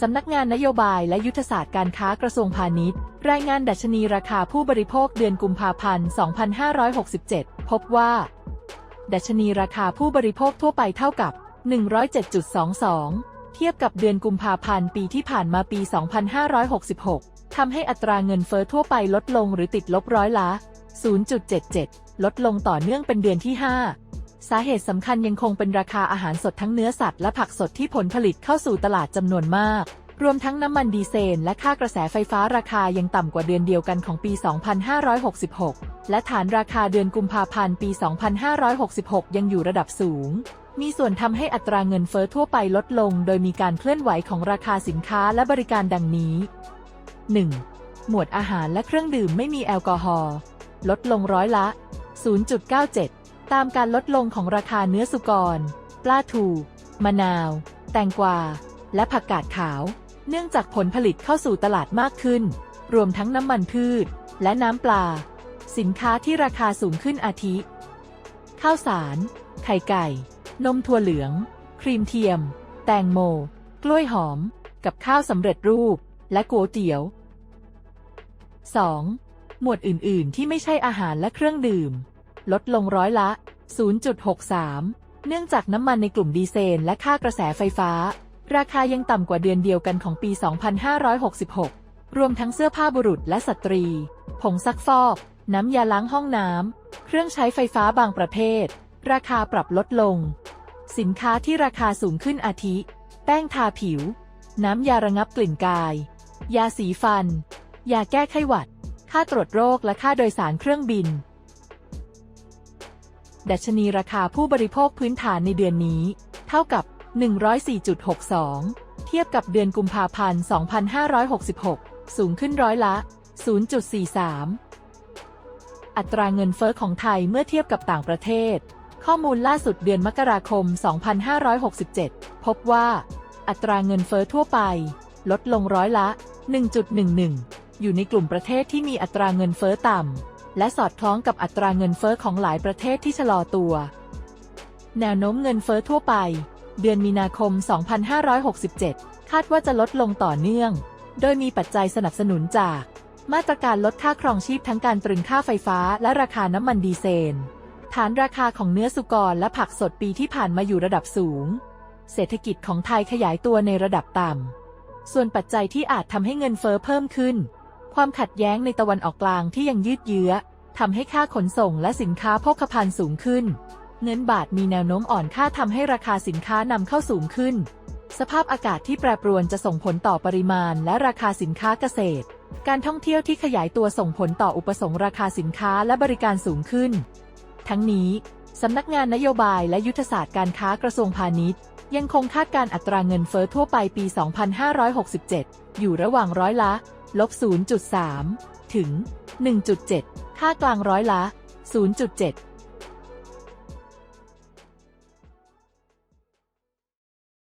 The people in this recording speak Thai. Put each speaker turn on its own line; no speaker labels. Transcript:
สำนักงานนโยบายและยุทธศาสตร์การค้ากระทรวงพาณิชย์ รายงานดัชนีราคาผู้บริโภคเดือนกุมภาพันธ์ 2567 พบว่า ดัชนีราคาผู้บริโภคทั่วไปเท่ากับ 107.22 เทียบกับเดือนกุมภาพันธ์ปีที่ผ่านมาปี 2566 ทำให้อัตราเงินเฟ้อทั่วไปลดลงหรือติดลบร้อยละ 0.77 ลดลงต่อเนื่องเป็นเดือนที่ 5 สาเหตุสำคัญยังคงเป็นราคาอาหารสดทั้งเนื้อสัตว์และผักสดที่ผลผลิตเข้าสู่ตลาดจำนวนมาก รวมทั้งน้ำมันดีเซลและค่ากระแสไฟฟ้าราคายังต่ำกว่าเดือนเดียวกันของปี 2566 และฐานราคาเดือนกุมภาพันธ์ปี 2566 ยังอยู่ระดับสูง มีส่วนทำให้อัตราเงินเฟ้อทั่วไปลดลง โดยมีการเคลื่อนไหวของราคาสินค้าและบริการดังนี้ 1. หมวดอาหารและเครื่องดื่มไม่มีแอลกอฮอล์ลดลงร้อยละ 0.97 ตามการลดลงของราคาเนื้อสุกร ปลาทู มะนาว แตงกวา และผักกาดขาว เนื่องจากผลผลิตเข้าสู่ตลาดมากขึ้น รวมทั้งน้ำมันพืช และน้ำปลา สินค้าที่ราคาสูงขึ้นอาทิ ข้าวสาร ไข่ไก่ นมถั่วเหลือง ครีมเทียม แตงโม กล้วยหอม กับข้าวสำเร็จรูป และก๋วยเตี๋ยว 2. หมวดอื่น ๆ ที่ไม่ใช่อาหารและเครื่องดื่ม ลดลงร้อยละ 0.63 เนื่องจากน้ำมันในกลุ่มดีเซลและค่ากระแสไฟฟ้า ราคายังต่ำกว่าเดือนเดียวกันของปี 2566 รวมทั้งเสื้อผ้าบุรุษและสตรี ผงซักฟอก น้ำยาล้างห้องน้ำ เครื่องใช้ไฟฟ้าบางประเภท ราคาปรับลดลง สินค้าที่ราคาสูงขึ้นอาทิ แป้งทาผิว น้ำยาระงับกลิ่นกาย ยาสีฟัน ยาแก้ไข้หวัด ค่าตรวจโรคและค่าโดยสารเครื่องบิน ดัชนีราคาผู้บริโภคพื้นฐานในเดือนนี้ เท่ากับ 104.62 เทียบกับเดือนกุมภาพันธ์ 2566 สูงขึ้นร้อยละ 0.43 อัตราเงินเฟ้อของไทยเมื่อเทียบกับต่างประเทศ ข้อมูลล่าสุดเดือนมกราคม 2567 พบว่า อัตราเงินเฟ้อทั่วไป ลดลงร้อยละ 1.11 อยู่ในกลุ่มประเทศที่มีอัตราเงินเฟ้อต่ำ และสอดคล้องกับอัตราเงินเฟ้อของหลายประเทศที่ชะลอตัว แนวโน้มเงินเฟ้อทั่วไป เดือนมีนาคม 2567 คาดว่าจะลดลงต่อเนื่อง โดยมีปัจจัยสนับสนุนจาก มาตรการลดค่าครองชีพทั้งการตรึงค่าไฟฟ้าและราคาน้ำมันดีเซล ฐานราคาของเนื้อสุกรและผักสดปีที่ผ่านมาอยู่ระดับสูง เศรษฐกิจของไทยขยายตัวในระดับต่ำส่วนปัจจัยที่อาจทำให้เงินเฟ้อเพิ่มขึ้น ความขัดแย้งในตะวันออกกลางที่ยังยืดเยื้อทำให้ค่าขนส่งและสินค้าโภคภัณฑ์สูงขึ้น เงินบาทมีแนวโน้มอ่อนค่าทำให้ราคาสินค้านำเข้าสูงขึ้น สภาพอากาศที่แปรปรวนจะส่งผลต่อปริมาณและราคาสินค้าเกษตร การท่องเที่ยวที่ขยายตัวส่งผลต่ออุปสงค์ราคาสินค้าและบริการสูงขึ้น ทั้งนี้สำนักงานนโยบายและยุทธศาสตร์การค้ากระทรวงพาณิชย์ ยังคงคาดการอัตราเงินเฟ้อทั่วไปปี 2567 อยู่ระหว่างร้อยละ ลบ 0.3 ถึง 1.7 ค่ากลางร้อยละ 0.7